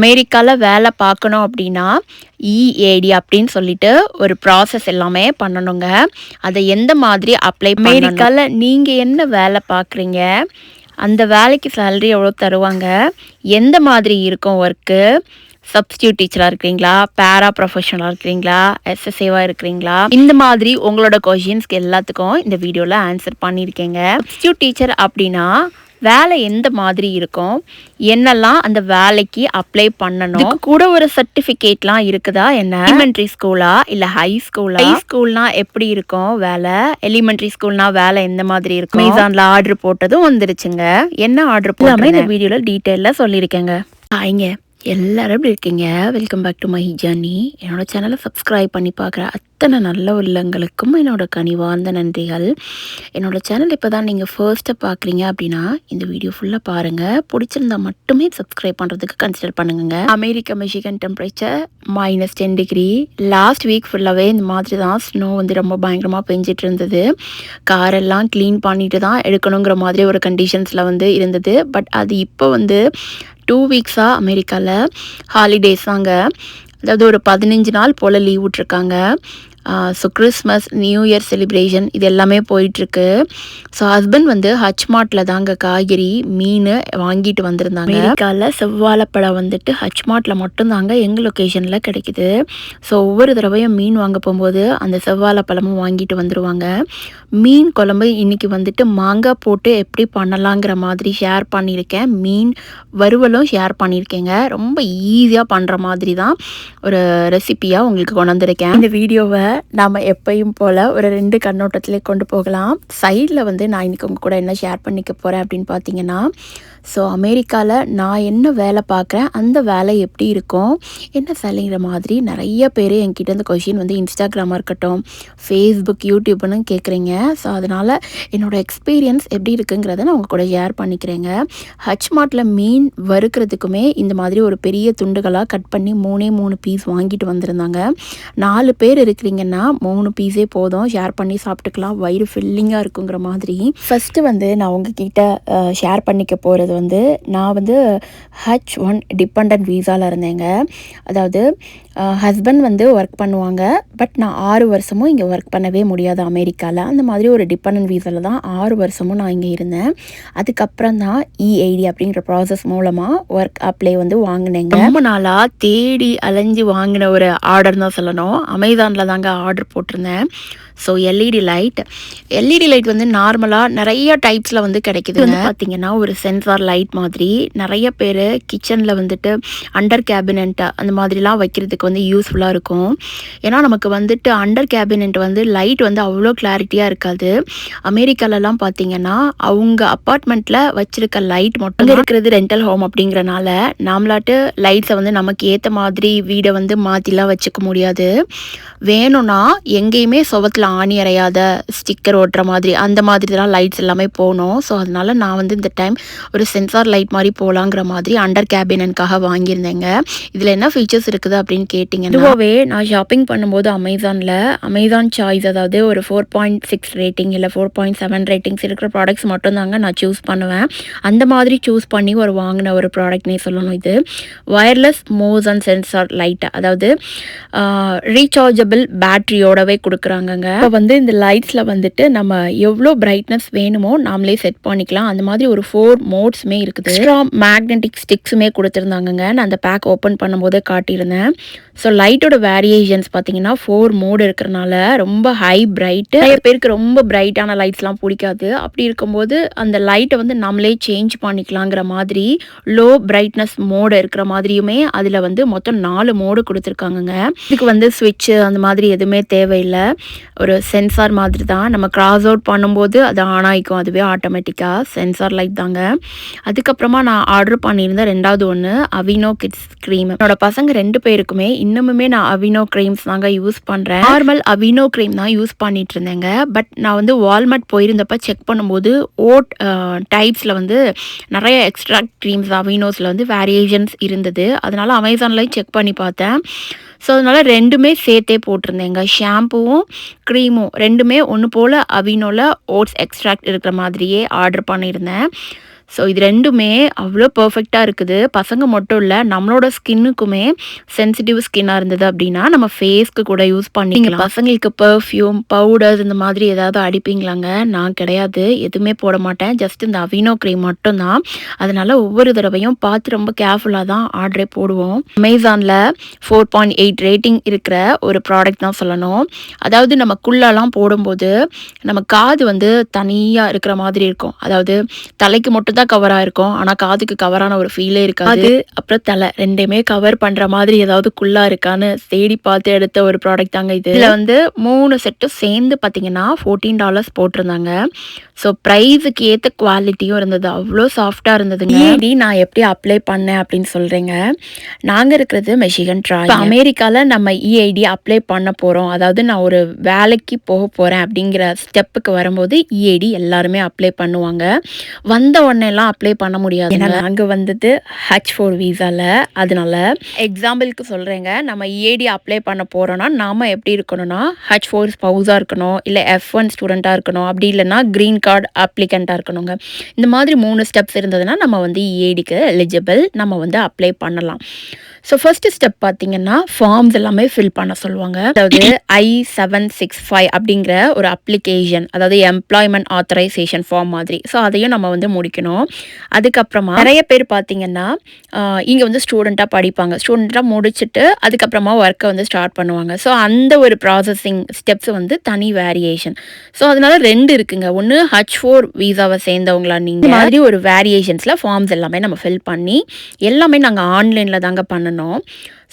அமெரிக்காவில் வேலை பார்க்கணும் அப்படின்னா இஏடி அப்படின்னு சொல்லிட்டு ஒரு ப்ராசஸ் எல்லாமே பண்ணணுங்க. அதை எந்த மாதிரி அப்ளை அமெரிக்காவில் நீங்கள் என்ன வேலை பார்க்குறீங்க? அந்த வேலைக்கு சேலரி எவ்வளோ தருவாங்க? எந்த மாதிரி இருக்கும் ஒர்க்கு சப்ஸ்டியூட் டீச்சராக இருக்கிறீங்களா? பேரா ப்ரொஃபஷனலாக இருக்கிறீங்களா? எஸ்எஸ்ஏவாக இருக்கிறீங்களா? இந்த மாதிரி உங்களோட கொஷின்ஸ்க்கு எல்லாத்துக்கும் இந்த வீடியோவில் ஆன்சர் பண்ணியிருக்கேங்க. சப்ஸ்டியூட் டீச்சர் அப்படின்னா வேலை எந்த மாதிரி இருக்கும்? என்னெல்லாம் அந்த வேலைக்கு அப்ளை பண்ணணும்? கூட ஒரு சர்டிஃபிகேட்லாம் இருக்குதா என்ன? எலிமெண்ட்ரி ஸ்கூலா இல்லை ஹை ஸ்கூலா ஹை ஸ்கூல்னா எப்படி இருக்கும் வேலை? எலிமெண்ட்ரி ஸ்கூல்னா வேலை எந்த மாதிரி இருக்கும்? மீசான்ல ஆர்டர் போட்டதும் வந்துருச்சுங்க. என்ன ஆர்டர் போடாம இந்த வீடியோவில் டீட்டெயிலில் சொல்லியிருக்கேங்க. ஹாய்ங்க எல்லோரும் எப்படி இருக்கீங்க? Welcome back to my journey என்னோடய சேனலை சப்ஸ்கிரைப் பண்ணி பார்க்குற அத்தனை நல்ல உள்ளங்களுக்கும் என்னோடய கனிவார்ந்த நன்றிகள். என்னோட சேனல் இப்போ தான் நீங்கள் ஃபர்ஸ்ட்டை பார்க்குறீங்க அப்படின்னா இந்த வீடியோ ஃபுல்லாக பாருங்கள் பிடிச்சிருந்தா மட்டுமே சப்ஸ்கிரைப் பண்ணுறதுக்கு கன்சிடர் பண்ணுங்க America Michigan temperature minus ten degree last week ஃபுல்லாகவே இந்த மாதிரி தான் ஸ்னோ வந்து ரொம்ப பயங்கரமாக பெஞ்சிட்டு இருந்தது காரெல்லாம் க்ளீன் பண்ணிட்டு தான் எடுக்கணுங்கிற மாதிரி ஒரு கண்டிஷன்ஸில் வந்து இருந்தது. பட் அது இப்போ வந்து டூ வீக்ஸாக அமெரிக்காவில் ஹாலிடேஸ் தாங்க அதாவது ஒரு பதினஞ்சு நாள் போல் லீவ் விட்ருக்காங்க so Christmas new year celebration இது எல்லாமே போயிட்டுருக்கு. ஸோ ஹஸ்பண்ட் வந்து ஹச் மார்ட்டில் தாங்க காய்கறி மீன் வாங்கிட்டு வந்திருந்தாங்க. அமெரிக்காவில் செவ்வாழைப்பழம் வந்துட்டு ஹச் மார்ட்டில் மட்டும்தாங்க எங்கள் லொக்கேஷனில் கிடைக்குது. ஸோ ஒவ்வொரு தடவையும் மீன் வாங்க போகும்போது அந்த செவ்வாழைப்பழமும் வாங்கிட்டு வந்துடுவாங்க மீன் குழம்பு இன்றைக்கி வந்துட்டு மாங்காய் போட்டு எப்படி பண்ணலாங்கிற மாதிரி ஷேர் பண்ணியிருக்கேன். மீன் வறுவலும் ஷேர் பண்ணியிருக்கேங்க. ரொம்ப ஈஸியாக பண்ணுற மாதிரி தான் ஒரு ரெசிப்பியாக உங்களுக்கு கொண்டு வந்திருக்கேன். இந்த வீடியோவை நாம் எப்பயும் போல் ஒரு ரெண்டு கண்ணோட்டத்திலே கொண்டு போகலாம். சைடில் வந்து நான் இன்றைக்கி உங்கள் கூட என்ன ஷேர் பண்ணிக்க போகிறேன் அப்படின்னு பார்த்தீங்கன்னா ஸோ அமெரிக்காவில் நான் என்ன வேலை பார்க்குறேன் அந்த வேலை எப்படி இருக்கும் என்ன சேலைங்கிற மாதிரி நிறைய பேர் என்கிட்ட இந்த கொஷின் வந்து இன்ஸ்டாகிராமாக இருக்கட்டும் ஃபேஸ்புக் யூடியூப்னு கேட்குறீங்க. ஸோ அதனால் என்னோடய எக்ஸ்பீரியன்ஸ் எப்படி இருக்குங்கிறத நான் உங்கள் கூட ஷேர் பண்ணிக்கிறேங்க. ஹச் மார்ட்டில் மீன் வறுக்கிறதுக்குமே இந்த மாதிரி ஒரு பெரிய துண்டுகளாக கட் பண்ணி மூணே மூணு பீஸ் வாங்கிட்டு வந்திருந்தாங்க. நாலு பேர் இருக்கிறீங்கன்னா மூணு பீஸே போதும். ஷேர் பண்ணி சாப்பிட்டுக்கலாம். வயிறு ஃபில்லிங்காக இருக்குங்கிற மாதிரி. ஃபஸ்ட்டு வந்து நான் உங்ககிட்ட ஷேர் பண்ணிக்க போகிறது வந்து நான் வந்து ஹச் ஒன் டிபெண்ட் வீசாவில் இருந்தேங்க. அதாவது ஹஸ்பண்ட் வந்து ஒர்க் பண்ணுவாங்க. பட் நான் ஆறு வருஷமும் இங்கே ஒர்க் பண்ணவே முடியாது அமெரிக்காவில் அந்த மாதிரி ஒரு டிபெண்ட் வீசாவில் தான் ஆறு வருஷமும் நான் இங்கே இருந்தேன். அதுக்கப்புறம் தான் e இஐடி அப்படிங்கிற ப்ராசஸ் மூலமாக ஒர்க் அப்ளை வந்து வாங்கினேங்க. ரொம்ப நாளாக தேடி அலைஞ்சு வாங்கின ஒரு ஆர்டர் தான் சொல்லணும். அமேசானில் தாங்க ஆர்டர் போட்டிருந்தேன். So LED light LED light வந்து நார்மலாக நிறைய டைப்ஸில் வந்து கிடைக்குது வந்து பார்த்தீங்கன்னா ஒரு சென்சார் லைட் மாதிரி நிறைய பேர் கிச்சனில் வந்துட்டு அண்டர் கேபினென்ட் அந்த மாதிரிலாம் வைக்கிறதுக்கு வந்து யூஸ்ஃபுல்லாக இருக்கும். ஏன்னா நமக்கு வந்துட்டு அண்டர் கேபினென்ட் வந்து லைட் வந்து அவ்வளோ கிளாரிட்டியாக இருக்காது. அமெரிக்காலலாம் பார்த்தீங்கன்னா அவங்க அப்பார்ட்மெண்ட்டில் வச்சுருக்க லைட் மட்டும் இருக்கிறது ரெண்டல் ஹோம் அப்படிங்கிறனால நாமளாட்டு லைட்ஸை வந்து நமக்கு ஏற்ற மாதிரி வீடை வந்து மாற்றிலாம் வச்சுக்க முடியாது. வேணும்னா எங்கேயுமே சுவத்தில் ஆணி அறையாத ஸ்டிக்கர் ஓட்டுற மாதிரி அந்த மாதிரி தான் லைட்ஸ் எல்லாமே போகணும் ஸோ அதனால் நான் வந்து இந்த டைம் ஒரு சென்சார் லைட் மாதிரி போகலாங்கிற மாதிரி அண்டர் கேபினனுக்காக வாங்கியிருந்தேங்க. இதில் என்ன ஃபீச்சர்ஸ் இருக்குது அப்படின்னு கேட்டிங்க இதுவாகவே நான் ஷாப்பிங் பண்ணும்போது அமேசானில் அமேசான் சாய்ஸ் அதாவது ஒரு ஃபோர் பாயிண்ட் சிக்ஸ் ரேட்டிங் இல்லை ஃபோர் பாயிண்ட் செவன் ரேட்டிங்ஸ் இருக்கிற ப்ராடக்ட்ஸ் மட்டும்தாங்க நான் சூஸ் பண்ணுவேன். அந்த மாதிரி சூஸ் பண்ணி ஒரு வாங்கின ஒரு ப்ராடக்ட்னே சொல்லணும் இது. ஒயர்லெஸ் மோசன் சென்சார் லைட் அதாவது ரீசார்ஜபிள் பேட்ரியோடவே கொடுக்குறாங்கங்க. இப்போ வந்து இந்த லைட்ஸில் வந்துட்டு நம்ம எவ்வளோ பிரைட்னஸ் வேணுமோ நாமளே செட் பண்ணிக்கலாம். அந்த மாதிரி ஒரு ஃபோர் மோட்ஸுமே இருக்குது. எக்ஸ்ட்ரா மேக்னெட்டிக் ஸ்டிக்ஸுமே கொடுத்துருந்தாங்கங்க. நான் அந்த பேக் ஓப்பன் பண்ணும்போதே காட்டியிருந்தேன். ஸோ லைட்டோட வேரியேஷன்ஸ் பார்த்தீங்கன்னா ஃபோர் மோடு இருக்கிறனால ரொம்ப ஹை பிரைட்டு நிறைய பேருக்கு ரொம்ப பிரைட்டான லைட்ஸ்லாம் பிடிக்காது. அப்படி இருக்கும்போது அந்த லைட்டை வந்து நம்மளே சேஞ்ச் பண்ணிக்கலாங்கிற மாதிரி லோ பிரைட்னஸ் மோடு இருக்கிற மாதிரியுமே அதில் வந்து மொத்தம் நாலு மோடு கொடுத்துருக்காங்கங்க. இதுக்கு வந்து ஸ்விட்சு அந்த மாதிரி எதுவுமே தேவையில்லை. ஒரு சென்சார் மாதிரி தான் நம்ம கிராஸ் அவுட் பண்ணும்போது அது ஆன் ஆகிக்கும். அதுவே ஆட்டோமேட்டிக்காக சென்சார் லைட் தாங்க. அதுக்கப்புறமா நான் ஆர்டர் பண்ணியிருந்தேன் ரெண்டாவது ஒன்று அவினோ கிட்ஸ் க்ரீம் என்னோட பசங்க ரெண்டு பேருக்குமே இன்னுமுமே நான் அவினோ க்ரீம்ஸ் தாங்க யூஸ் பண்ணுறேன் நார்மல் அவினோ கிரீம் தான் யூஸ் பண்ணிட்டு இருந்தேங்க பட் நான் வந்து வால்மார்ட் போயிருந்தப்ப செக் பண்ணும்போது ஓட் டைப்ஸில் வந்து நிறைய எக்ஸ்ட்ரா க்ரீம்ஸ் அவினோஸில் வந்து வேரியேஷன்ஸ் இருந்தது. அதனால் அமேசான்லேயும் செக் பண்ணி பார்த்தேன். ஸோ அதனால் ரெண்டுமே சேர்த்தே போட்டிருந்தேங்க. ஷாம்புவும் க்ரீமும் ரெண்டுமே ஒன்று போல் அவினோவில் ஓட்ஸ் எக்ஸ்ட்ராக்ட் இருக்கிற மாதிரியே ஆர்டர் பண்ணியிருந்தேன். ஸோ இது ரெண்டுமே அவ்வளோ பர்ஃபெக்டாக இருக்குது. பசங்க மட்டும் இல்லை நம்மளோட ஸ்கின்னுக்குமே சென்சிட்டிவ் ஸ்கின்னாக இருந்தது அப்படின்னா நம்ம ஃபேஸ்க்கு கூட யூஸ் பண்ணிக்கலாம். பசங்களுக்கு பர்ஃப்யூம் பவுடர்ஸ் இந்த மாதிரி ஏதாவது அடிப்பீங்களாங்க? நான் கிடையாது. எதுவுமே போட மாட்டேன். ஜஸ்ட் இந்த அவினோ க்ரீம் மட்டும்தான். அதனால் ஒவ்வொரு தடவையும் பார்த்து ரொம்ப கேர்ஃபுல்லாக தான் ஆர்டரே போடுவோம். அமேசானில் ஃபோர் பாயிண்ட் எயிட் ரேட்டிங் இருக்கிற ஒரு ப்ராடக்ட் தான் சொல்லணும். அதாவது நம்ம குள்ளெல்லாம் போடும்போது நம்ம காது வந்து தனியாக இருக்கிற மாதிரி இருக்கும். அதாவது தலைக்கு மட்டும் தான் கவராக இருக்கும் ஆனால் காதுக்கு கவரான ஒரு ஃபீலே இருக்காது. அப்புறம் தலை ரெண்டையுமே கவர் பண்ணுற மாதிரி ஏதாவது குள்ளா இருக்கான்னு தேடி பார்த்து எடுத்த ஒரு ப்ராடக்ட் தாங்க இது. இதில் வந்து மூணு செட்டும் சேர்ந்து பார்த்தீங்கன்னா ஃபோர்டீன் டாலர்ஸ் போட்டிருந்தாங்க. ஸோ ப்ரைஸுக்கு ஏற்ற குவாலிட்டியும் இருந்தது. அவ்வளோ சாஃப்டாக இருந்ததுங்க. ஏடி நான் எப்படி அப்ளை பண்ணேன் அப்படின்னு சொல்கிறேங்க நாங்கள் இருக்கிறது மெஷிகன் ட்ரா அமெரிக்காவில் நம்ம இஐடி அப்ளை பண்ண போகிறோம் அதாவது நான் ஒரு வேலைக்கு போக போகிறேன் அப்படிங்கிற ஸ்டெப்புக்கு வரும்போது இஐடி எல்லாருமே அப்ளை பண்ணுவாங்க. வந்த எல்லாம் அப்ளை பண்ண முடியாது ஏன்னா நாங்கள் வந்தது ஹச் ஃபோர் வீசாவில் அதனால எக்ஸாம்பிளுக்கு சொல்கிறேங்க நம்ம இஏடி அப்ளை பண்ண போகிறோன்னா நாம் எப்படி இருக்கணும்னா ஹச் ஃபோர் ஸ்பவுஸாக இருக்கணும் இல்லை எஃப் ஒன் ஸ்டூடெண்ட்டாக இருக்கணும் அப்படி இல்லைன்னா க்ரீன் கார்டு அப்ளிகண்ட்டாக இருக்கணுங்க. இந்த மாதிரி மூணு ஸ்டெப்ஸ் இருந்ததுன்னா நம்ம வந்து இஏடிக்கு எலிஜிபிள் நம்ம வந்து அப்ளை பண்ணலாம். ஸோ ஃபர்ஸ்ட் ஸ்டெப் பார்த்தீங்கன்னா ஃபார்ம்ஸ் எல்லாமே ஃபில் பண்ண சொல்லுவாங்க. அதாவது ஐ செவன் சிக்ஸ் ஃபைவ் அப்படிங்கிற ஒரு அப்ளிகேஷன் அதாவது எம்ப்ளாய்மெண்ட் ஆத்தரைசேஷன் ஃபார்ம் மாதிரி. ஸோ அதையும் நம்ம வந்து முடிக்கணும். அதுக்கப்புறமா நிறைய பேர் பார்த்தீங்கன்னா இங்கே வந்து ஸ்டூடெண்ட்டாக படிப்பாங்க. ஸ்டூடெண்ட்டாக முடிச்சுட்டு அதுக்கப்புறமா ஒர்க்கை வந்து ஸ்டார்ட் பண்ணுவாங்க. ஸோ அந்த ஒரு ப்ராசஸிங் ஸ்டெப்ஸ் வந்து தனி வேரியேஷன் ஸோ அதனால ரெண்டு இருக்குங்க. ஒன்று ஹச் ஃபோர் வீசாவை சேர்ந்தவங்களா நீங்கள் மாதிரி ஒரு வேரியேஷன்ஸில் ஃபார்ம்ஸ் எல்லாமே நம்ம ஃபில் பண்ணி எல்லாமே நாங்கள் ஆன்லைனில் தாங்க பண்ணணும்.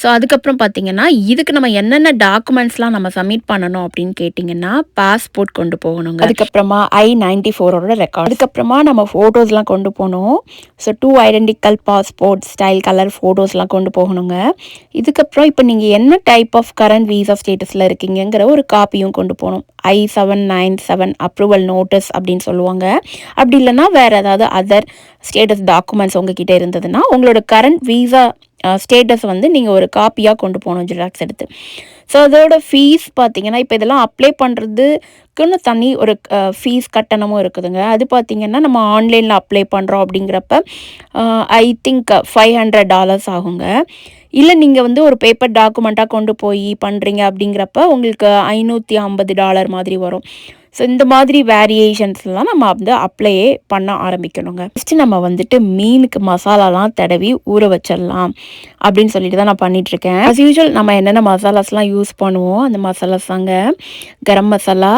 ஸோ அதுக்கப்புறம் பார்த்தீங்கன்னா இதுக்கு நம்ம என்னென்ன டாக்குமெண்ட்ஸ்லாம் நம்ம சப்மிட் பண்ணணும் அப்படின்னு கேட்டிங்கன்னா பாஸ்போர்ட் கொண்டு போகணுங்க. அதுக்கப்புறமா ஐ நைன்டி ஃபோரோட ரெக்கார்ட் அதுக்கப்புறமா நம்ம ஃபோட்டோஸ்லாம் கொண்டு போகணும். So two identical passport style colour ஃபோட்டோஸ்லாம் கொண்டு போகணுங்க. இதுக்கப்புறம் இப்போ நீங்கள் என்ன டைப் ஆஃப் கரண்ட் வீசா ஸ்டேட்டஸில் இருக்கீங்கிற ஒரு காப்பியும் கொண்டு போகணும். I seven nine seven approval notice அப்படின்னு சொல்லுவாங்க. அப்படி இல்லைன்னா வேறு ஏதாவது அதர் ஸ்டேட்டஸ் டாக்குமெண்ட்ஸ் உங்ககிட்ட இருந்ததுன்னா உங்களோட கரண்ட் வீசா ஸ்டேட்டஸ் வந்து நீங்கள் ஒரு காப்பியாக கொண்டு போகணும் ஜெராக்ஸ் எடுத்து. ஸோ அதோட ஃபீஸ் பார்த்தீங்கன்னா இப்போ இதெல்லாம் அப்ளை பண்ணுறதுக்குன்னு தனி ஒரு ஃபீஸ் கட்டணமும் இருக்குதுங்க. அது பார்த்தீங்கன்னா நம்ம ஆன்லைனில் அப்ளை பண்ணுறோம் அப்படிங்கிறப்ப I think five hundred dollars ஆகுங்க. இல்லை நீங்கள் வந்து ஒரு பேப்பர் டாக்குமெண்ட்டாக கொண்டு போய் பண்ணுறீங்க அப்படிங்கிறப்ப உங்களுக்கு ஐநூற்றி ஐம்பது டாலர் மாதிரி வரும். ஸோ இந்த மாதிரி வேரியேஷன்ஸ்லாம் நம்ம வந்து அப்ளையே பண்ண ஆரம்பிக்கணுங்க. ஃபஸ்ட்டு நம்ம வந்துட்டு மீனுக்கு மசாலாலாம் தடவி ஊற வச்சிடலாம் அப்படின்னு சொல்லிட்டு தான் நான் பண்ணிகிட்ருக்கேன் அஸ் யூஷுவல் நம்ம என்னென்ன மசாலாஸ்லாம் யூஸ் பண்ணுவோம்? அந்த மசாலாஸ் தாங்க. கரம் மசாலா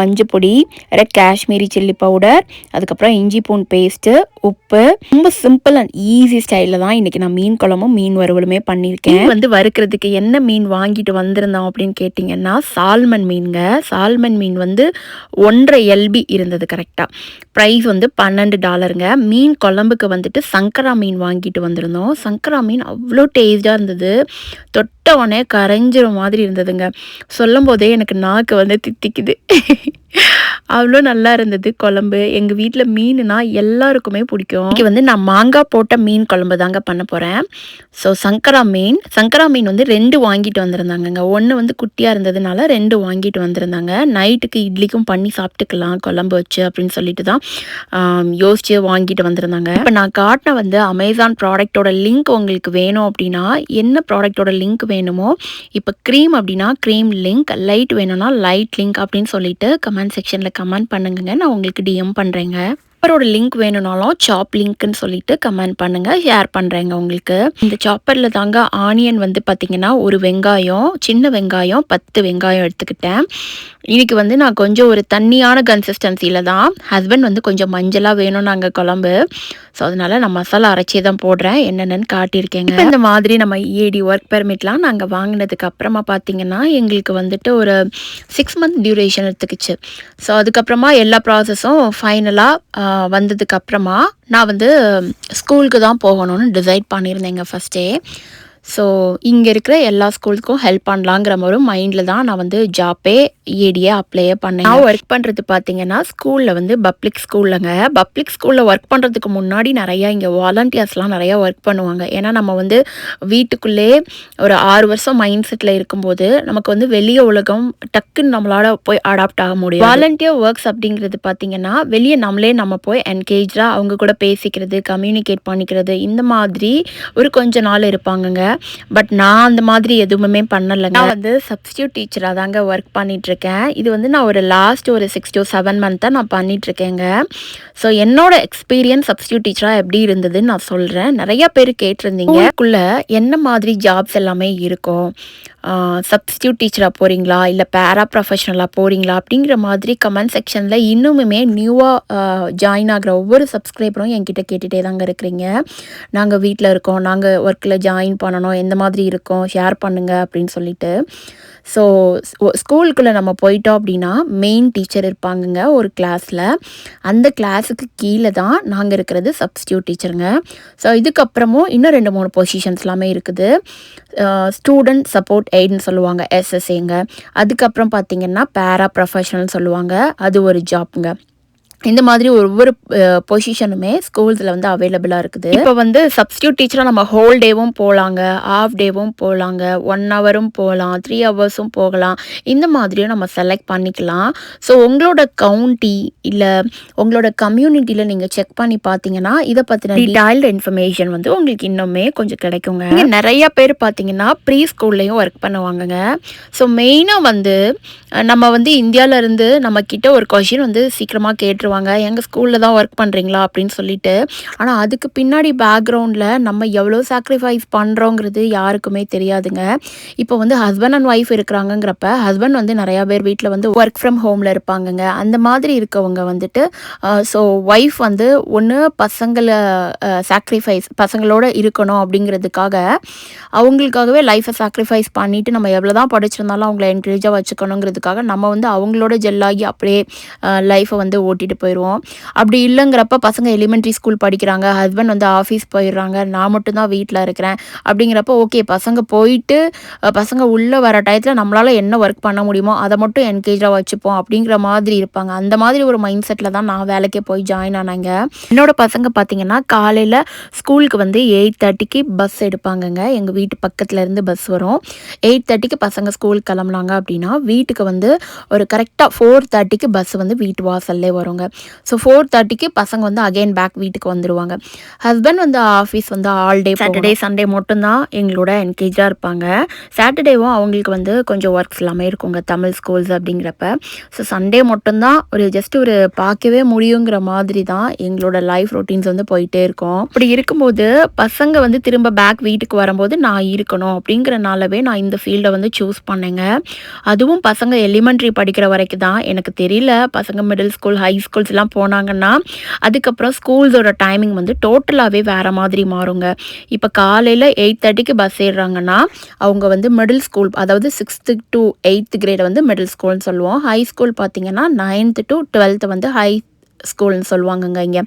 மஞ்சள் பொடி ரெட் காஷ்மீரி சில்லி பவுடர் அதுக்கப்புறம் இஞ்சி பூன் பேஸ்ட்டு உப்பு. ரொம்ப சிம்பிள் அண்ட் ஈஸி ஸ்டைலில் தான் இன்றைக்கி நான் மீன் குழம்பும் மீன் வறுவலுமே பண்ணியிருக்கேன். வந்து வறுக்கிறதுக்கு என்ன மீன் வாங்கிட்டு வந்திருந்தோம் அப்படின்னு கேட்டிங்கன்னா சால்மன் மீனுங்க. சால்மன் மீன் வந்து ஒன்றரை எல்பி இருந்தது கரெக்டாக ப்ரைஸ் வந்து பன்னெண்டு டாலருங்க மீன் குழம்புக்கு வந்துட்டு சங்கரா மீன் வாங்கிட்டு வந்திருந்தோம். சங்கரா மீன் அவ்வளோ டேஸ்டாக இருந்தது. தொட்ட உடனே கரைஞ்சிற மாதிரி இருந்ததுங்க. சொல்லும் போதே எனக்கு நாக்கு வந்து தித்திக்குது. அவ்வளோ நல்லா இருந்தது குழம்பு. எங்கள் வீட்டில் மீனுனா எல்லாருக்குமே பிடிக்கும். இன்றைக்கி வந்து நான் மாங்காய் போட்ட மீன் குழம்பு தாங்க பண்ண போகிறேன் ஸோ சங்கரா மீன். சங்கரா மீன் வந்து ரெண்டு வாங்கிட்டு வந்திருந்தாங்கங்க. ஒன்று வந்து குட்டியாக இருந்ததுனால ரெண்டு வாங்கிட்டு வந்திருந்தாங்க. நைட்டுக்கு இட்லிக்கும் பண்ணி சாப்பிட்டுக்கலாம் குழம்பு வச்சு அப்படின்னு சொல்லிட்டு தான் யோசிச்சு வாங்கிட்டு வந்திருந்தாங்க. இப்போ நான் காட்டின வந்து அமேசான் ப்ராடக்டோட லிங்க் உங்களுக்கு வேணும் அப்படின்னா என்ன ப்ராடக்டோட லிங்க் வேணுமோ இப்போ க்ரீம் அப்படின்னா க்ரீம் லிங்க் லைட் வேணும்னா லைட் லிங்க் அப்படின்னு சொல்லிட்டு கமெண்ட் கமெண்ட் செக்ஷனில் கமெண்ட் பண்ணுங்க நான் உங்களுக்கு டிஎம் பண்ணுறேங்க சாப்பரோட லிங்க் வேணும்னாலும் சாப் லிங்க்னு சொல்லிட்டு கமெண்ட் பண்ணுங்கள் ஷேர் பண்ணுறேங்க உங்களுக்கு. இந்த சாப்பரில் தாங்க ஆனியன் வந்து பார்த்திங்கன்னா ஒரு வெங்காயம் சின்ன வெங்காயம் பத்து வெங்காயம் எடுத்துக்கிட்டேன். இன்னைக்கு வந்து நான் கொஞ்சம் ஒரு தண்ணியான கன்சிஸ்டன்சியில் தான் ஹஸ்பண்ட் வந்து கொஞ்சம் மஞ்சளாக வேணும் நாங்கள் குழம்பு. ஸோ அதனால் நான் மசாலா அரைச்சி தான் போடுறேன். என்னென்னு காட்டியிருக்கேங்க. இந்த மாதிரி நம்ம இஏடி ஒர்க் பெர்மிட்லாம் நாங்கள் வாங்கினதுக்கு அப்புறமா பார்த்தீங்கன்னா எங்களுக்கு வந்துட்டு ஒரு சிக்ஸ் மந்த் டியூரேஷன் எடுத்துக்கிச்சு. ஸோ அதுக்கப்புறமா எல்லா ப்ராசஸும் ஃபைனலாக வந்ததுக்கப்புறமா நான் வந்து ஸ்கூலுக்கு தான் போகணும்னு டிசைட் பண்ணியிருந்தேங்க ஃபஸ்ட்டே ஸோ இங்கே இருக்கிற எல்லா ஸ்கூலுக்கும் ஹெல்ப் பண்ணலாங்கிற ஒரு மைண்டில் தான் நான் வந்து ஜாப்பே ஏடியே அப்ளையே பண்ணேன். நான் ஒர்க் பண்ணுறது பார்த்தீங்கன்னா ஸ்கூலில் வந்து பப்ளிக் ஸ்கூல்லங்க பப்ளிக் ஸ்கூலில் ஒர்க் பண்ணுறதுக்கு முன்னாடி நிறையா இங்கே வாலண்டியர்ஸ்லாம் நிறையா ஒர்க் பண்ணுவாங்க. ஏன்னா நம்ம வந்து வீட்டுக்குள்ளே ஒரு ஆறு வருஷம் மைண்ட் செட்டில் இருக்கும்போது நமக்கு வந்து வெளிய உலகம் டக்குன்னு நம்மளால போய் அடாப்ட் ஆக முடியும் வாலண்டியர் ஒர்க்ஸ் அப்படிங்கிறது பார்த்தீங்கன்னா வெளியே நம்மளே நம்ம போய் என்கேஜாக அவங்க கூட பேசிக்கிறது கம்யூனிகேட் பண்ணிக்கிறது இந்த மாதிரி ஒரு கொஞ்ச நாள் இருப்பாங்கங்க. பட் நான் அந்த மாதிரி எதுவுமே பண்ணலைங்க. நான் வந்து சப்ஸ்டியூட் டீச்சராக தாங்க ஒர்க் பண்ணிகிட்ருக்கேன் இது வந்து நான் ஒரு லாஸ்ட் ஒரு சிக்ஸ் டு செவன் மந்த்தாக நான் பண்ணிகிட்ருக்கேங்க ஸோ என்னோட எக்ஸ்பீரியன்ஸ் சப்ஸ்டியூட் டீச்சராக எப்படி இருந்ததுன்னு நான் சொல்கிறேன் நிறைய பேர் கேட்டிருந்தீங்க. என்ன மாதிரி ஜாப்ஸ் எல்லாமே இருக்கும்? சப்ஸ்டியூட் டீச்சராக போகிறீங்களா இல்லை பேரா ப்ரொஃபஷனலாக போகிறீங்களா அப்படிங்கிற மாதிரி கமெண்ட் செக்ஷனில் இன்னுமுமே நியூவாக ஜாயின் ஆகிற ஒவ்வொரு சப்ஸ்கிரைபரும் என்கிட்ட கேட்டுகிட்டே தாங்க இருக்கிறீங்க. நாங்கள் வீட்டில் இருக்கோம். நாங்கள் ஒர்க்கில் ஜாயின் பண்ணணும். எந்த மாதிரி இருக்கோம்? ஷேர் பண்ணுங்கள் அப்படின்னு சொல்லிட்டு. ஸோ ஸ்கூலுக்குள்ளே நம்ம போயிட்டோம் அப்படின்னா மெயின் டீச்சர் இருப்பாங்கங்க ஒரு கிளாஸில் அந்த கிளாஸுக்கு கீழே தான் நாங்கள் இருக்கிறது சப்ஸ்டியூட் டீச்சருங்க ஸோ இதுக்கப்புறமும் இன்னும் ரெண்டு மூணு பொசிஷன்ஸ் எல்லாமே இருக்குது. ஸ்டூடெண்ட் சப்போர்ட் எய்ட்னு சொல்லுவாங்க எஸ்எஸ்ஏங்க அதுக்கப்புறம் பார்த்திங்கன்னா பேரா ப்ரொஃபஷனல் சொல்லுவாங்க. அது ஒரு ஜாப்புங்க இந்த மாதிரி ஒவ்வொரு பொசிஷனுமே ஸ்கூல்ஸில் வந்து அவைலபிளாக இருக்குது. இப்போ வந்து சப்ஸ்டியூட் டீச்சராக நம்ம ஹோல் டேவும் போகலாங்க ஆஃப் டேவும் போகலாங்க ஒன் ஹவரும் போகலாம் த்ரீ ஹவர்ஸும் போகலாம். இந்த மாதிரியும் நம்ம செலக்ட் பண்ணிக்கலாம். ஸோ உங்களோட கவுண்டி இல்லை உங்களோட கம்யூனிட்டியில் நீங்கள் செக் பண்ணி பார்த்தீங்கன்னா இதை பற்றின டீடைல்டு இன்ஃபர்மேஷன் வந்து உங்களுக்கு இன்னுமே கொஞ்சம் கிடைக்குங்க. நிறைய பேர் பார்த்தீங்கன்னா ப்ரீ ஸ்கூல்லையும் ஒர்க் பண்ணுவாங்கங்க. ஸோ மெயினாக வந்து நம்ம வந்து இந்தியாவிலேருந்து நம்மக்கிட்ட ஒரு கொஷின் வந்து சீக்கிரமாக கேட்டுருவாங்க. எங்கள் ஸ்கூலில் தான் ஒர்க் பண்ணுறீங்களா அப்படின்னு சொல்லிட்டு. ஆனால் அதுக்கு பின்னாடி பேக்ரவுண்டில் நம்ம எவ்வளோ சாக்ரிஃபைஸ் பண்ணுறோங்கிறது யாருக்குமே தெரியாதுங்க. இப்போ வந்து ஹஸ்பண்ட் அண்ட் ஒய்ஃப் இருக்கிறாங்கங்கிறப்ப ஹஸ்பண்ட் வந்து நிறையா பேர் வீட்டில் வந்து ஒர்க் ஃப்ரம் ஹோமில் இருப்பாங்கங்க. அந்த மாதிரி இருக்கவங்க வந்துட்டு ஸோ ஒய்ஃப் வந்து ஒன்று பசங்களை சாக்ரிஃபைஸ் பசங்களோட இருக்கணும் அப்படிங்கிறதுக்காக அவங்களுக்காகவே லைஃப்பை சாக்ரிஃபைஸ் பண்ணிவிட்டு நம்ம எவ்வளோ தான் படிச்சிருந்தாலும் அவங்கள என்கரேஜாக வச்சுக்கணுங்கிறதுக்காக நம்ம வந்து அவங்களோட ஜெல்லாகி அப்படியே லைஃப்பை வந்து ஓட்டிகிட்டு போயிடுவோம். அப்படி இல்லைங்கிறப்ப பசங்க எலிமெண்ட்ரி ஸ்கூல் படிக்கிறாங்க ஹஸ்பண்ட் வந்து ஆஃபீஸ் போயிடுறாங்க நான் மட்டும்தான் வீட்டில் இருக்கிறேன் அப்படிங்கிறப்ப ஓகே பசங்க போயிட்டு பசங்க உள்ளே வர டயத்தில் நம்மளால் என்ன ஒர்க் பண்ண முடியுமோ அதை மட்டும் என்கேஜாக வச்சுப்போம் அப்படிங்கிற மாதிரி இருப்பாங்க. அந்த மாதிரி ஒரு மைண்ட் செட்டில் தான் நான் வேலைக்கே போய் ஜாயின் ஆனாங்க. என்னோட பசங்க பார்த்தீங்கன்னா காலையில் ஸ்கூலுக்கு வந்து எயிட் தேர்ட்டிக்கு பஸ் எடுப்பாங்கங்க. எங்கள் வீட்டு பக்கத்தில் இருந்து பஸ் வரும். எயிட் தேர்ட்டிக்கு பசங்க ஸ்கூல் கிளம்புனாங்க அப்படின்னா வீட்டுக்கு வந்து ஒரு கரெக்டாக ஃபோர் தேர்ட்டிக்கு பஸ் வந்து வீட்டு வாசல்லே வருங்க. ஸோ ஃபோர் தேர்ட்டிக்கு பசங்க வந்து அகெயின் பேக் வீட்டுக்கு வந்துடுவாங்க ஹஸ்பண்ட் வந்து ஆஃபீஸ் வந்து ஆல் டே சாட்டர்டே சண்டே மட்டும்தான் எங்களோட என்கேஜாக இருப்பாங்க. சாட்டர்டேவும் அவங்களுக்கு வந்து கொஞ்சம் ஒர்க்ஸ் எல்லாமே இருக்குங்க தமிழ் ஸ்கூல்ஸ் அப்படிங்கிறப்ப. ஸோ சண்டே மட்டும்தான் ஒரு ஜஸ்ட் ஒரு பார்க்கவே முடியுங்கிற மாதிரி தான் எங்களோட லைஃப் ரொட்டீன்ஸ் வந்து போயிட்டே இருக்கும். அப்படி இருக்கும்போது பசங்க வந்து திரும்ப பேக் வீட்டுக்கு வரும்போது நான் இருக்கணும் அப்படிங்கிறனாலவே நான் இந்த ஃபீல்டை வந்து சூஸ் பண்ணேங்க. அதுவும் பசங்க எலிமெண்ட்ரி படிக்கிற வரைக்கும் தான் எனக்கு தெரியல. பசங்க மிடில் ஸ்கூல் ஹை ஸ்கூல்ஸ்லாம் போனாங்கன்னா அதுக்கப்புறம் ஸ்கூல்ஸோட டைமிங் வந்து டோட்டலாகவே வேறு மாதிரி மாறுங்க. இப்போ காலையில் எயிட் தேர்ட்டிக்கு பஸ் ஏறுறாங்கன்னா அவங்க வந்து மிடில் ஸ்கூல் அதாவது சிக்ஸ்த்து டு எயித்து கிரேடை வந்து மிடில் ஸ்கூல்னு சொல்லுவோம். ஹை ஸ்கூல் பார்த்திங்கன்னா நைன்த்து டு டுவெல்த்து வந்து ஹை ஸ்கூல்னு சொல்லுவாங்கங்க இங்கே.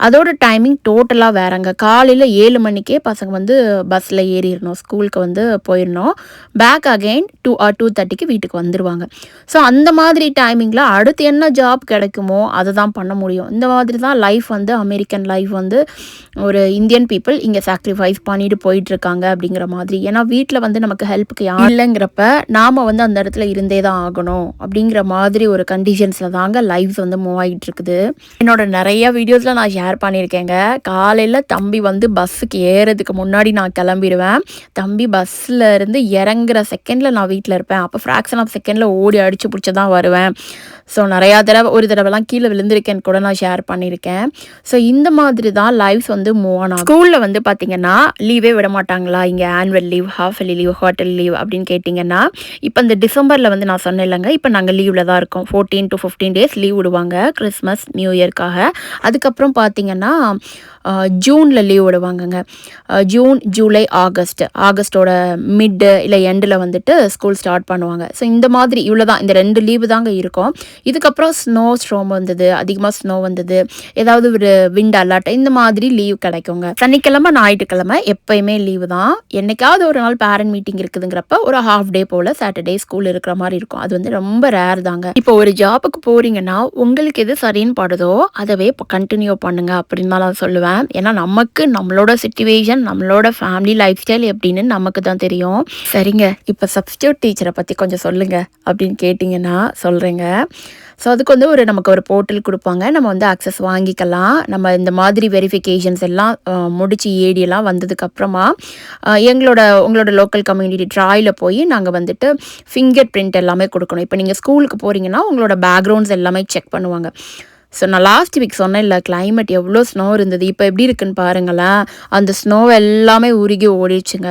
அதோட டைமிங் டோட்டலாக வேறங்க. காலையில் ஏழு மணிக்கே பசங்க வந்து பஸ்ஸில் ஏறிடணும். ஸ்கூலுக்கு வந்து போயிடணும். Back again two or two தேர்ட்டிக்கு வீட்டுக்கு வந்துடுவாங்க ஸோ அந்த மாதிரி டைமிங்கில் அடுத்து என்ன ஜாப் கிடைக்குமோ அதை தான் பண்ண முடியும். இந்த மாதிரி தான் லைஃப் வந்து அமெரிக்கன் லைஃப் வந்து ஒரு இந்தியன் பீப்புள் இங்கே சாக்ரிஃபைஸ் பண்ணிட்டு போயிட்டுருக்காங்க அப்படிங்கிற மாதிரி. ஏன்னா வீட்டில் வந்து நமக்கு ஹெல்ப்புக்கு யார் இல்லைங்கிறப்ப நாம் வந்து அந்த இடத்துல இருந்தே தான் ஆகணும் அப்படிங்கிற மாதிரி ஒரு கண்டிஷன்ஸில் தாங்க லைஃப் வந்து மூவ் ஆகிட்டு இருக்குது என்னோட நிறைய வீடியோஸில் நான் ஷேர் பண்ணியிருக்கேங்க. காலையில் தம்பி வந்து பஸ்ஸுக்கு ஏறதுக்கு முன்னாடி நான் கிளம்பிடுவேன் தம்பி பஸ்ஸில் இருந்து இறங்குற செகண்டில் நான் வீட்டில் இருப்பேன். அப்போ ஃப்ராக்ஷன் ஆஃப் செகண்டில் ஓடி அடித்து பிடிச்சி தான் வருவேன். ஸோ நிறையா தடவை ஒரு தடவைலாம் கீழே விழுந்திருக்கேன்னு கூட நான் ஷேர் பண்ணியிருக்கேன். ஸோ இந்த மாதிரி தான் லைஃப்ஸ் வந்து மூவ் ஆன் ஆகும். ஸ்கூலில் வந்து பார்த்திங்கன்னா லீவே விட மாட்டாங்களா? இங்கே annual leave half early leave hotel leave அப்படின்னு கேட்டிங்கன்னா இப்போ இந்த டிசம்பரில் வந்து நான் சொன்னேன் இல்லைங்க இப்போ நாங்கள் லீவில் தான் இருக்கோம். Fourteen to fifteen days leave விடுவாங்க கிறிஸ்மஸ் நியூ இயர்க்காக அதுக்கப்புறம் பார்த்தீங்கன்னா ஜூனில் லீவ் விடுவாங்கங்க. ஜூன் ஜூலை ஆகஸ்ட் ஆகஸ்ட்டோட மிட்டு இல்லை எண்டில் வந்துட்டு ஸ்கூல் ஸ்டார்ட் பண்ணுவாங்க. ஸோ இந்த மாதிரி இவ்வளோ தான் இந்த ரெண்டு லீவு தாங்க இருக்கும். இதுக்கப்புறம் ஸ்னோ ஸ்ட்ரோம் வந்தது அதிகமாக ஸ்னோ வந்தது. ஏதாவது ஒரு விண்ட் அலர்ட் இந்த மாதிரி லீவ் கிடைக்குங்க. சனிக்கிழமை ஞாயிற்றுக்கிழமை எப்பயுமே லீவு தான். என்னைக்காவது ஒரு நாள் பேரண்ட் மீட்டிங் இருக்குதுங்கிறப்ப ஒரு ஹாஃப் டே போல் சாட்டர்டே ஸ்கூல் இருக்கிற மாதிரி இருக்கும். அது வந்து ரொம்ப ரேர் தாங்க. இப்போ ஒரு ஜாபுக்கு போறீங்கன்னா உங்களுக்கு எது சரின்னு படுதோ அதவே இப்போ கண்டினியூ பண்ணுங்க அப்படின்னு தான் நான் சொல்லுவேன். ஏன்னா நமக்கு நம்மளோட சுச்சுவேஷன் நம்மளோட ஃபேமிலி லைஃப் ஸ்டைல் எப்படின்னு நமக்கு தான் தெரியும். சரிங்க. இப்போ சப்ஸ்டியூட் டீச்சரை பற்றி கொஞ்சம் சொல்லுங்க அப்படின்னு கேட்டிங்கன்னா சொல்கிறேங்க ஸோ அதுக்கு வந்து ஒரு நமக்கு ஒரு போர்ட்டல் கொடுப்பாங்க. நம்ம வந்து அக்சஸ் வாங்கிக்கலாம். நம்ம இந்த மாதிரி வெரிஃபிகேஷன்ஸ் எல்லாம் முடித்து ஏடியெல்லாம் வந்ததுக்கப்புறமா எங்களோட உங்களோட லோக்கல் கம்யூனிட்டி ட்ராயில் போய் நாங்கள் வந்துட்டு ஃபிங்கர் பிரிண்ட் எல்லாமே கொடுக்கணும். இப்போ நீங்கள் ஸ்கூலுக்கு போகிறீங்கன்னா உங்களோட பேக்ரவுண்ட்ஸ் எல்லாமே செக் பண்ணுவாங்க. ஸோ நான் லாஸ்ட் வீக் சொன்னேன் இல்லை climate எவ்வளோ ஸ்னோ இருந்தது இப்போ எப்படி இருக்குன்னு பாருங்களேன். அந்த ஸ்னோ எல்லாமே உருகி ஓடிடுச்சுங்க.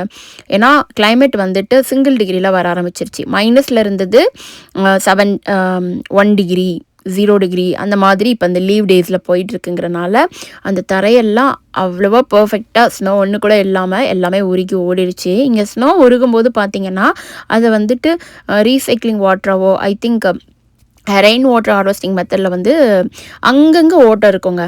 ஏன்னா கிளைமேட் வந்துட்டு சிங்கிள் டிகிரியில் வர ஆரம்பிச்சிருச்சு. மைனஸில் இருந்தது seven one degree zero degree அந்த மாதிரி இப்போ அந்த லீவ் டேஸில் போயிட்டுருக்குங்கிறனால அந்த தரையெல்லாம் அவ்வளோவா பர்ஃபெக்டாக ஸ்னோ ஒன்று கூட இல்லாமல் எல்லாமே உருகி ஓடிடுச்சு. இங்கே ஸ்னோ உருகும்போது பார்த்திங்கன்னா அதை வந்துட்டு recycling வாட்டராவோ I think rain water harvesting மெத்தடில் வந்து அங்கங்கே ஓட்டம் இருக்குங்க.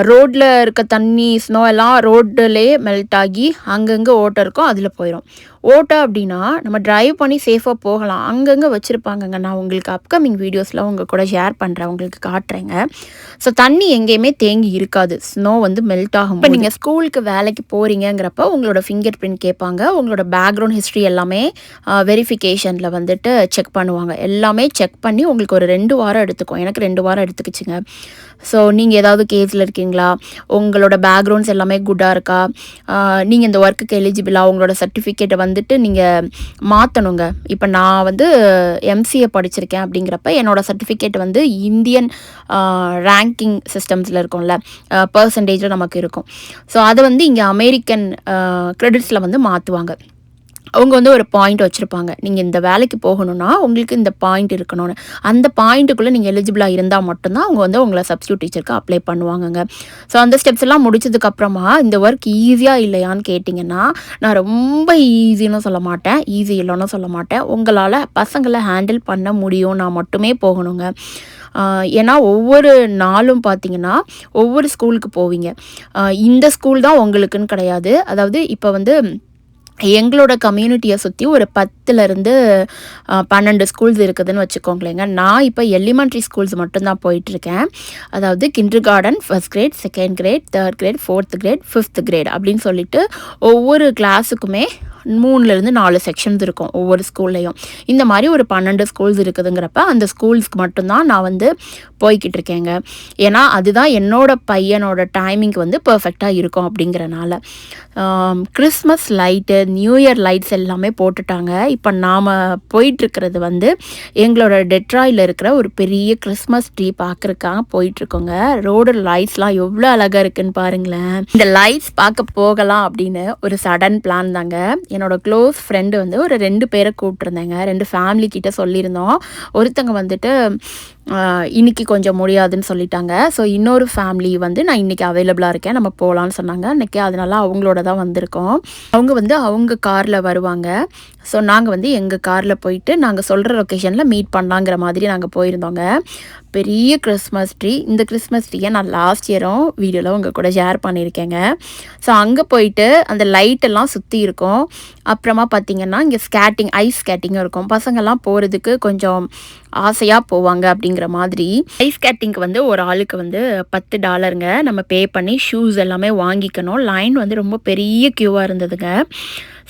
ரோட்டில் இருக்க தண்ணி ஸ்னோ எல்லாம் ரோட்டிலே மெல்ட் ஆகி அங்கங்கே ஓட்டம் இருக்கும் அதில் போயிடும் ஓட்டம் அப்படின்னா நம்ம டிரைவ் பண்ணி சேஃபாக போகலாம். அங்கங்கே வச்சுருப்பாங்கங்க. நான் உங்களுக்கு அப்கமிங் வீடியோஸில் உங்கள் கூட ஷேர் பண்ணுறேன் உங்களுக்கு காட்டுறேங்க. ஸோ தண்ணி எங்கேயுமே தேங்கி இருக்காது. ஸ்னோ வந்து மெல்ட் ஆகும். இப்போ நீங்கள் ஸ்கூலுக்கு வேலைக்கு போகிறீங்கிறப்ப உங்களோட ஃபிங்கர் பிரிண்ட் கேட்பாங்க. உங்களோட பேக்ரவுண்ட் ஹிஸ்ட்ரி எல்லாமே வெரிஃபிகேஷனில் வந்துட்டு செக் பண்ணுவாங்க. எல்லாமே செக் பண்ணி உங்களுக்கு ஒரு ரெண்டு வாரம் எடுத்துக்கும். எனக்கு ரெண்டு வாரம் எடுத்துக்கிச்சுங்க. ஸோ நீங்கள் ஏதாவது கேஸில் இருக்கீங்களா? உங்களோட பேக்ரவுண்ட்ஸ் எல்லாமே குட்டாக இருக்கா? நீங்கள் இந்த ஒர்க்குக்கு எலிஜிபிளா உங்களோட சர்டிஃபிகேட்டை வந்துட்டு நீங்கள் மாற்றணுங்க இப்போ நான் வந்து எம்சிஏ படிச்சிருக்கேன் அப்படிங்கிறப்ப என்னோட சர்டிஃபிகேட் வந்து இந்தியன் ரேங்கிங் சிஸ்டம்ஸில் இருக்கும்ல. பர்சன்டேஜில் நமக்கு இருக்கும். ஸோ அதை வந்து இங்கே அமெரிக்கன் கிரெடிட்ஸில் வந்து மாற்றுவாங்க அவங்க வந்து ஒரு பாயிண்ட் வச்சுருப்பாங்க. நீங்கள் இந்த வேலைக்கு போகணும்னா உங்களுக்கு இந்த பாயிண்ட் இருக்கணும்னு. அந்த பாயிண்ட்டுக்குள்ளே நீங்கள் எலிஜிபிளாக இருந்தால் மட்டும்தான் அவங்க வந்து உங்களை சப்ஸ்டியூட் டீச்சருக்கு அப்ளை பண்ணுவாங்கங்க. ஸோ அந்த ஸ்டெப்ஸ் எல்லாம் முடிச்சதுக்கப்புறமா இந்த ஒர்க் ஈஸியாக இல்லையான்னு கேட்டிங்கன்னா நான் ரொம்ப ஈஸின்னு சொல்ல மாட்டேன். ஈஸி இல்லைன்னு சொல்ல மாட்டேன். உங்களால் பசங்களை ஹேண்டில் பண்ண முடியும் நான் மட்டுமே போகணுங்க. ஏன்னா ஒவ்வொரு நாளும் பார்த்தீங்கன்னா ஒவ்வொரு ஸ்கூலுக்கு போவீங்க. இந்த ஸ்கூல் தான் உங்களுக்குன்னு கிடையாது. அதாவது இப்போ வந்து எங்களோட கம்யூனிட்டியை சுற்றி ஒரு பத்துலேருந்து பன்னெண்டு ஸ்கூல்ஸ் இருக்குதுன்னு வச்சுக்கோங்களேங்க. நான் இப்போ எலிமெண்ட்ரி ஸ்கூல்ஸ் மட்டும்தான் போயிட்டுருக்கேன். அதாவது kindergarten first grade second grade third grade fourth grade fifth grade அப்படின்னு சொல்லிட்டு ஒவ்வொரு கிளாஸுக்குமே மூணுலேருந்து நாலு செக்ஷன்ஸ் இருக்கும் ஒவ்வொரு ஸ்கூல்லையும் இந்த மாதிரி ஒரு பன்னெண்டு ஸ்கூல்ஸ் இருக்குதுங்கிறப்ப அந்த ஸ்கூல்ஸ்க்கு மட்டும்தான் நான் வந்து போய்கிட்டு இருக்கேங்க ஏன்னா அதுதான் என்னோட பையனோட டைமிங் வந்து பர்ஃபெக்டாக இருக்கும் அப்படிங்கிறனால. Christmas light new year lights எல்லாமே போட்டுட்டாங்க. இப்போ நாம் போயிட்டுருக்கிறது வந்து எங்களோட டெட்ராயில் இருக்கிற ஒரு பெரிய கிறிஸ்மஸ் ட்ரீ பார்க்குறக்காக போயிட்டுருக்கோங்க. ரோடு லைட்ஸ்லாம் எவ்வளோ அழகாக இருக்குன்னு பாருங்களேன். இந்த லைட்ஸ் பார்க்க போகலாம் அப்படின்னு ஒரு சடன் பிளான் தாங்க. என்னோட க்ளோஸ் ஃப்ரெண்டு வந்து ஒரு ரெண்டு பேரை கூப்பிட்டுருந்தேங்க. ரெண்டு ஃபேமிலி கிட்ட சொல்லியிருந்தோம். ஒருத்தங்க வந்துட்டு இன்றைக்கி கொஞ்சம் முடியாதுன்னு சொல்லிட்டாங்க. ஸோ இன்னொரு ஃபேமிலி வந்து நான் இன்னைக்கு அவைலபிளாக இருக்கேன். நம்ம போகலான்னு சொன்னாங்க. அன்றைக்கி அதனால அவங்களோட தான் வந்திருக்கோம். அவங்க வந்து அவங்க காரில் வருவாங்க. ஸோ நாங்கள் வந்து எங்கள் காரில் போயிட்டு நாங்கள் சொல்கிற லொக்கேஷனில் மீட் பண்ணலாங்கிற மாதிரி நாங்கள் போயிருந்தோங்க. பெரிய கிறிஸ்மஸ் ட்ரீ இந்த கிறிஸ்மஸ் ட்ரீயை நான் லாஸ்ட் இயரும் வீடியோவில் உங்கள் கூட ஷேர் பண்ணியிருக்கேங்க. ஸோ அங்கே போயிட்டு அந்த லைட்டெல்லாம் சுற்றி இருக்கும். அப்புறமா பார்த்தீங்கன்னா இங்கே ஸ்கேட்டிங் ஐஸ் ஸ்கேட்டிங்கும் இருக்கும். பசங்கள்லாம் போகிறதுக்கு கொஞ்சம் ஆசையாக போவாங்க அப்படிங்கிற மாதிரி. ஐஸ் ஸ்கேட்டிங்க்கு வந்து ஒரு ஆளுக்கு வந்து பத்து டாலருங்க நம்ம பே பண்ணி ஷூஸ் எல்லாமே வாங்கிக்கணும். லைன் வந்து ரொம்ப பெரிய க்யூவாக இருந்ததுங்க.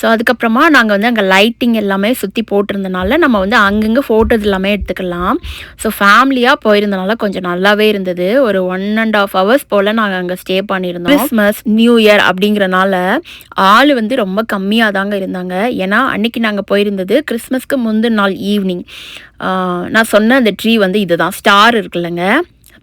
ஸோ அதுக்கப்புறமா நாங்கள் வந்து அங்கே லைட்டிங் எல்லாமே சுற்றி போட்டிருந்தனால நம்ம வந்து அங்கங்கே ஃபோட்டோஸ் எல்லாமே எடுத்துக்கலாம். ஸோ ஃபேமிலியாக போயிருந்தனால கொஞ்சம் நல்லாவே இருந்தது. ஒரு ஒன் அண்ட் ஆஃப் ஹவர்ஸ் போல் நாங்கள் அங்கே ஸ்டே பண்ணியிருந்தோம். கிறிஸ்மஸ் நியூ இயர் அப்படிங்கிறனால ஆள் வந்து ரொம்ப கம்மியாக தாங்க இருந்தாங்க. ஏன்னா அன்னைக்கு நாங்கள் போயிருந்தது கிறிஸ்மஸ்க்கு முந்தின நாள் ஈவினிங் நான் சொன்ன அந்த ட்ரீ வந்து இதுதான். ஸ்டார் இருக்குல்லங்க.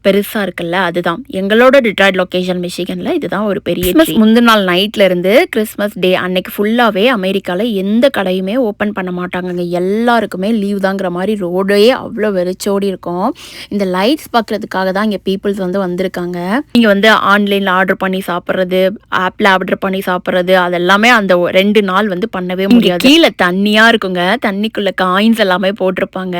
பெருசாக இருக்குல்ல அதுதான். எங்களோட டிட்ராய்ட் லொக்கேஷன் மிஷிகனில் இதுதான் ஒரு பெரிய முந்தின நாள் நைட்ல இருந்து கிறிஸ்மஸ் டே அன்னைக்கு ஃபுல்லாகவே அமெரிக்காவில் எந்த கடையுமே ஓப்பன் பண்ண மாட்டாங்கங்க. எல்லாருக்குமே லீவ் தாங்கிற மாதிரி ரோடே அவ்வளோ வெறிச்சோடி இருக்கும். இந்த லைட்ஸ் பார்க்குறதுக்காக தான் இங்கே பீப்புள்ஸ் வந்து வந்திருக்காங்க. நீங்கள் வந்து ஆன்லைனில் ஆர்டர் பண்ணி சாப்பிட்றது ஆப்பில் ஆர்டர் பண்ணி சாப்பிட்றது அதெல்லாமே அந்த ரெண்டு நாள் வந்து பண்ணவே முடியாது. கீழே தண்ணியாக இருக்குங்க. தண்ணிக்குள்ளே காயின்ஸ் எல்லாமே போட்டிருப்பாங்க.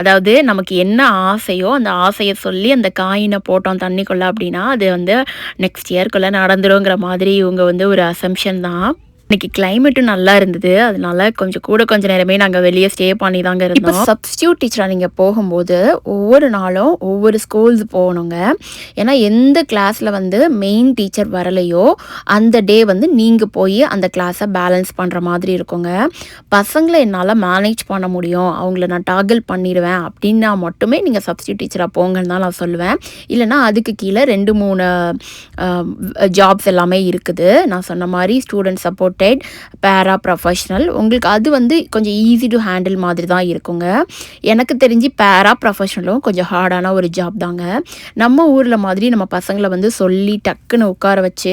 அதாவது நமக்கு என்ன ஆசையோ அந்த ஆசையை சொல்லி அந்த காயினை போட்டோம் தண்ணிக்குள்ளே அப்படின்னா அது வந்து நெக்ஸ்ட் இயர்க்குள்ளே நடந்துருங்கிற மாதிரி இவங்க வந்து ஒரு அசம்ஷன் தான். இன்னைக்கு கிளைமேட்டும் நல்லா இருந்தது. அதனால கொஞ்சம் கூட கொஞ்சம் நேரமே நாங்கள் வெளியே ஸ்டே பண்ணி தாங்க இருந்தோம் சப்ஸ்டியூட் டீச்சராக நீங்கள் போகும்போது ஒவ்வொரு நாளும் ஒவ்வொரு ஸ்கூல்ஸ் போகணுங்க. ஏன்னா எந்த கிளாஸில் வந்து மெயின் டீச்சர் வரலையோ அந்த டே வந்து நீங்கள் போய் அந்த கிளாஸை பேலன்ஸ் பண்ணுற மாதிரி இருக்குங்க. பசங்களை என்னால் மேனேஜ் பண்ண முடியும். அவங்கள நான் டாகிள் பண்ணிடுவேன். அப்படின்னா மட்டுமே நீங்கள் சப்ஸ்டியூட் டீச்சராக போங்கன்னு தான் நான் சொல்லுவேன். இல்லைனா அதுக்கு கீழே ரெண்டு மூணு ஜாப்ஸ் எல்லாமே இருக்குது. நான் சொன்ன மாதிரி ஸ்டூடெண்ட் சப்போர்ட்டட் பேரா ப்ரொஃபஷ்னல் உங்களுக்கு அது வந்து கொஞ்சம் ஈஸி டு ஹேண்டில் மாதிரி தான் இருக்குங்க. எனக்கு தெரிஞ்சு பேரா ப்ரொஃபஷ்னலும் கொஞ்சம் ஹார்டான ஒரு ஜாப் தாங்க. நம்ம ஊரில் மாதிரி நம்ம பசங்களை வந்து சொல்லி டக்குன்னு உட்கார வச்சு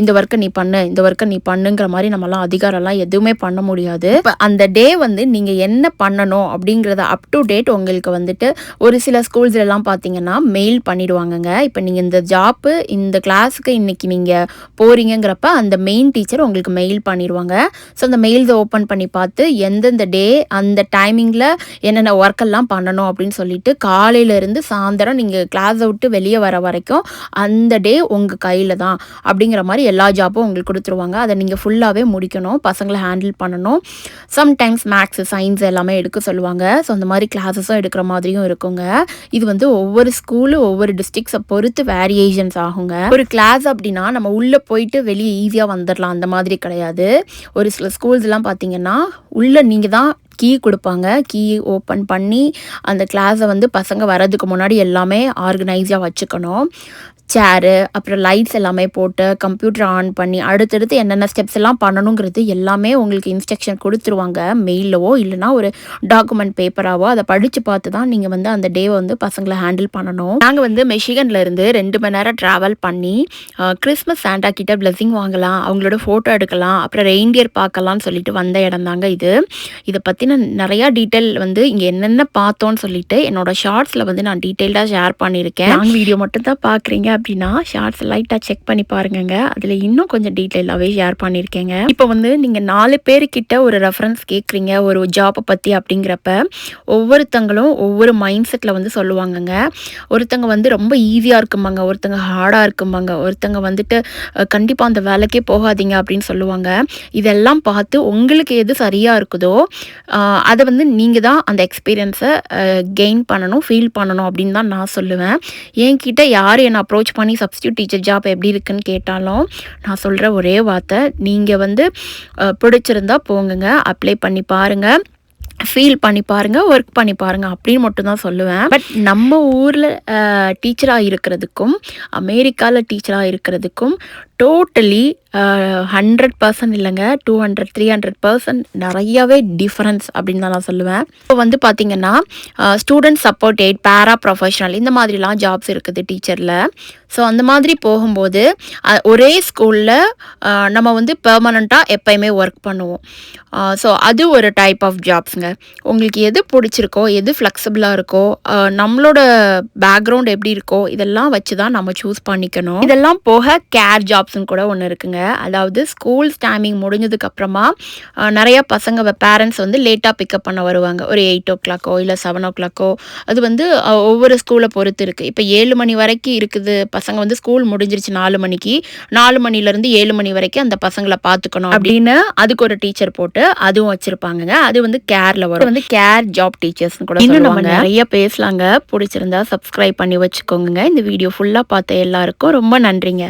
இந்த ஒர்க்கை நீ பண்ணு இந்த ஒர்க்கை நீ பண்ணுங்கிற மாதிரி நம்மலாம் அதிகாரம்லாம் எதுவுமே பண்ண முடியாது. இப்போ அந்த டே வந்து நீங்கள் என்ன பண்ணணும் அப்படிங்கிறத அப் டு டேட் உங்களுக்கு வந்துட்டு ஒரு சில ஸ்கூல்ஸ்லாம் பார்த்தீங்கன்னா மெயில் பண்ணிடுவாங்கங்க. இப்போ நீங்கள் இந்த ஜாப்பு இந்த கிளாஸுக்கு இன்னைக்கு நீங்கள் போறீங்கங்கிறப்ப அந்த மெயின் டீச்சர் உங்களுக்கு மெயில் பண்ணிடுவாங்க ஸோ அந்த மெயில்ஸை ஓப்பன் பண்ணி பார்த்து எந்தெந்த டே அந்த டைமிங்கில் என்னென்ன ஒர்க் எல்லாம் பண்ணணும் அப்படின்னு சொல்லிட்டு காலையிலேருந்து சாயந்தரம் நீங்கள் கிளாஸை விட்டு வெளியே வர வரைக்கும் அந்த டே உங்கள் கையில் தான். அப்படிங்கிற மாதிரி எல்லா ஜாப்பும் உங்களுக்கு கொடுத்துருவாங்க. அதை நீங்கள் ஃபுல்லாகவே முடிக்கணும். பசங்களை ஹேண்டில் பண்ணணும். சம்டைம்ஸ் மேக்ஸ் சயின்ஸ் எல்லாமே எடுக்க சொல்லுவாங்க. ஸோ அந்த மாதிரி கிளாஸஸும் எடுக்கிற மாதிரியும் இருக்குங்க. இது வந்து ஒவ்வொரு ஸ்கூலு ஒவ்வொரு டிஸ்ட்ரிக்ஸை பொறுத்து வேரியேஷன்ஸ் ஆகுங்க. ஒரு கிளாஸ் அப்படின்னா நம்ம உள்ளே போயிட்டு வெளியே ஈஸியாக வந்துடலாம் அந்த மாதிரி கிடையாது. ஒரு சில ஸ்கூல்ஸ்லாம் பார்த்தீங்கன்னா உள்ளே நீங்கள் தான் கீ கொடுப்பாங்க. கீ ஓப்பன் பண்ணி அந்த கிளாஸை வந்து பசங்க வர்றதுக்கு முன்னாடி எல்லாமே ஆர்கனைஸாக வச்சுக்கணும். சேரு அப்புறம் லைட்ஸ் எல்லாமே போட்டு கம்ப்யூட்டர் ஆன் பண்ணி அடுத்தடுத்து என்னென்ன ஸ்டெப்ஸ் எல்லாம் பண்ணணுங்கிறது எல்லாமே உங்களுக்கு இன்ஸ்ட்ரக்ஷன் கொடுத்துருவாங்க. மெயிலவோ இல்லைனா ஒரு டாக்குமெண்ட் பேப்பராவோ அதை படித்து பார்த்து தான் நீங்கள் வந்து அந்த டேவை வந்து பசங்களை ஹேண்டில் பண்ணணும். நாங்கள் வந்து மெஷிகனில் இருந்து ரெண்டு மணி நேரம் ட்ராவல் பண்ணி கிறிஸ்மஸ் சாண்டா கிட்ட பிளெஸிங் வாங்கலாம் அவங்களோட ஃபோட்டோ எடுக்கலாம் அப்புறம் ரெயின்டியர் பார்க்கலாம்னு சொல்லிட்டு வந்த இடம் தாங்க இது. இதை பற்றின நிறையா டீட்டெயில் வந்து இங்கே என்னென்ன பார்த்தோன்னு சொல்லிட்டு என்னோட ஷார்ட்ஸில் வந்து நான் டீட்டெயில்டாக ஷேர் பண்ணியிருக்கேன். நாங்கள் வீடியோ மட்டும் தான் பார்க்குறீங்க அப்படின்னா ஷார்ட்ஸ் லைட்டாக செக் பண்ணி பாருங்கங்க. அதில் இன்னும் கொஞ்சம் டீட்டெயிலாகவே ஷேர் பண்ணியிருக்கேங்க இப்போ வந்து நீங்கள் நாலு பேர்கிட்ட ஒரு ரெஃபரன்ஸ் கேட்குறீங்க ஒரு ஜாப்பை பற்றி அப்படிங்கிறப்ப ஒவ்வொருத்தங்களும் ஒவ்வொரு மைண்ட் செட்டில் வந்து சொல்லுவாங்கங்க. ஒருத்தங்க வந்து ரொம்ப ஈஸியாக இருக்குமாங்க ஒருத்தங்க ஹார்டாக இருக்குமாங்க ஒருத்தங்க வந்துட்டு கண்டிப்பாக அந்த வேலைக்கே போகாதீங்க அப்படின்னு சொல்லுவாங்க. இதெல்லாம் பார்த்து உங்களுக்கு எது சரியாக இருக்குதோ அதை வந்து நீங்கள் தான் அந்த எக்ஸ்பீரியன்ஸை கெயின் பண்ணணும் ஃபீல் பண்ணணும் அப்படின்னு தான் நான் சொல்லுவேன். என்கிட்ட யார் என்னை அப்ரோச் பண்ணி சப்ஸ்டியூட் டீச்சர் ஜாப் எப்படி இருக்குன்னு கேட்டாலும் நான் சொல்கிற ஒரே வார்த்தை நீங்கள் வந்து பிடிச்சிருந்தா போங்க அப்ளை பண்ணி பாருங்கள் ஃபீல் பண்ணி பாருங்கள் ஒர்க் பண்ணி பாருங்கள் அப்படின்னு மட்டும் தான் சொல்லுவேன். பட் நம்ம ஊரில் டீச்சராக இருக்கிறதுக்கும் அமெரிக்காவில் டீச்சராக இருக்கிறதுக்கும் டோட்டலி ஹண்ட்ரட் பர்சன்ட் இல்லைங்க. Two hundred three hundred percent நிறையவே டிஃப்ரென்ஸ் அப்படின்னு தான் நான் சொல்லுவேன். இப்போ வந்து பார்த்தீங்கன்னா student support aid paraprofessional இந்த மாதிரிலாம் ஜாப்ஸ் இருக்குது டீச்சரில் ஸோ அந்த மாதிரி போகும்போது ஒரே ஸ்கூலில் நம்ம வந்து பெர்மனண்ட்டாக எப்பயுமே ஒர்க் பண்ணுவோம். ஸோ அது ஒரு டைப் ஆஃப் ஜாப்ஸுங்க உங்களுக்கு எது பிடிச்சிருக்கோ எது ஃப்ளெக்சிபிளாக இருக்கோ நம்மளோட பேக்ரவுண்ட் எப்படி இருக்கோ இதெல்லாம் வச்சு தான் நம்ம சூஸ் பண்ணிக்கணும். இதெல்லாம் போக கேர் ஜாப்ஸ்னு கூட ஒன்று இருக்குங்க. அதாவது ஸ்கூல்ஸ் டைமிங் முடிஞ்சதுக்கு அப்புறமா அஹ், நிறைய பசங்க பேரண்ட்ஸ் வந்து லேட்டாக பிக்கப் பண்ண வருவாங்க. ஒரு எயிட் ஓ கிளாக்கோ இல்லை செவன் ஓ கிளாக்கோ அது வந்து ஒவ்வொரு ஸ்கூலை பொறுத்து இருக்குது இப்போ ஏழு மணி வரைக்கும் இருக்குது. பசங்க வந்து ஸ்கூல் முடிஞ்சிருச்சு நாலு மணிக்கு. நாலு மணிலேருந்து ஏழு மணி வரைக்கும் அந்த பசங்களை பார்த்துக்கணும் அப்படின்னு அதுக்கு ஒரு டீச்சர் போட்டு அதுவும் வச்சிருப்பாங்கங்க. அது வந்து கேர்ல வரும். வந்து கேர் ஜாப் டீச்சர்ஸ்னு கூட இன்னும் நம்ம நிறைய பேசலாங்க. பிடிச்சிருந்தா சப்ஸ்கிரைப் பண்ணி வச்சுக்கோங்க இந்த வீடியோ ஃபுல்லாக பார்த்த எல்லாருக்கும் ரொம்ப நன்றிங்க.